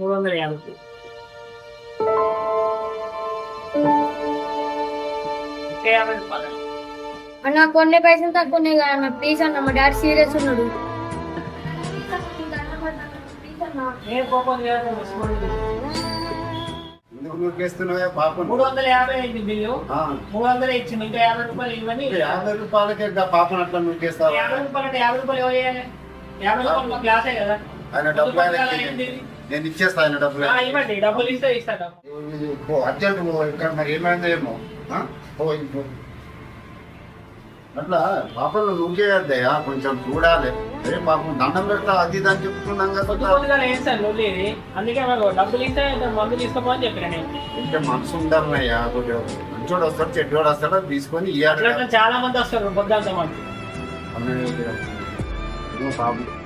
మూడు వందల యాభై. అన్న కొన్ని పైసలు తక్కువ ఉన్నాయి కదా అన్న. ప్లీజ్ అన్న మా డాడీ సీరియస్ ఉన్నాడు. మూడు వందల యాభై అయింది బిల్లు. ఆ, మూడు వందలు ఇచ్చింది ఇంకా యాభై రూపాయలు ఇవ్వని. యాభై రూపాయలకే పాపను అట్లా రూపాయలు అంటే యాభై రూపాయలు యాభై రూపాయలు కదా ఆయన డబ్బులు. నేను ఇచ్చేస్తా ఆయన డబ్బులు. అర్జెంట్ ఇక్కడ మరి ఏమైందో ఏమో. అట్లా పాపలు నూకేయద్దయ్యా కొంచెం చూడాలి. అరే పాపం దండం పెడతా అది ఇది అని చెప్తున్నాం కదా ఏం సార్ ఇది అందుకే డబ్బులు ఇస్తే మందు తీసుకోమని చెప్పిన ఇంకా మనసు ఉండాలయ్యా కొంచెం మంచోడు వస్తాడు చెడ్డోడు వస్తాడు తీసుకొని అట్లా ఇయ్యాలి. అట్లా చాలా మంది no o Pablo.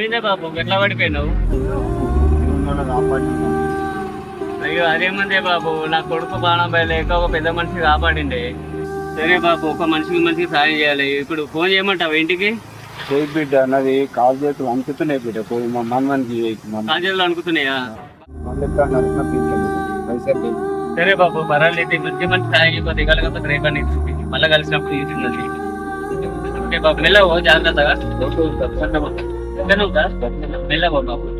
ఎగిరిందే బాబు ఎట్లా పడిపోయినావు? అయ్యో అదేమందే బాబు నా కొడుకు బాణం లేక ఒక పెద్ద మనిషి కాపాడిండే. సరే బాబు ఒక మనిషికి మనిషికి సాయం చేయాలి. ఇప్పుడు ఫోన్ చేయమంటావు ఇంటికి? చేయి బిడ్డ అన్నది కాల్ చేతులు అంటుతున్నాయి బిడ్డ పోయి మా మనవానికి కాజేళ్ళు అనుకుతున్నాయా? పైసలు సరే బాబు పర్వాలేదు మంచి మంచి సాయం అయిపోతే కలగకపోతే రేపని మళ్ళీ కలిసినప్పుడు తీసుకున్నది ఓకే బాబు మెల్లవో జాగ్రత్తగా. ¿Qué nos das? Ven la bomba.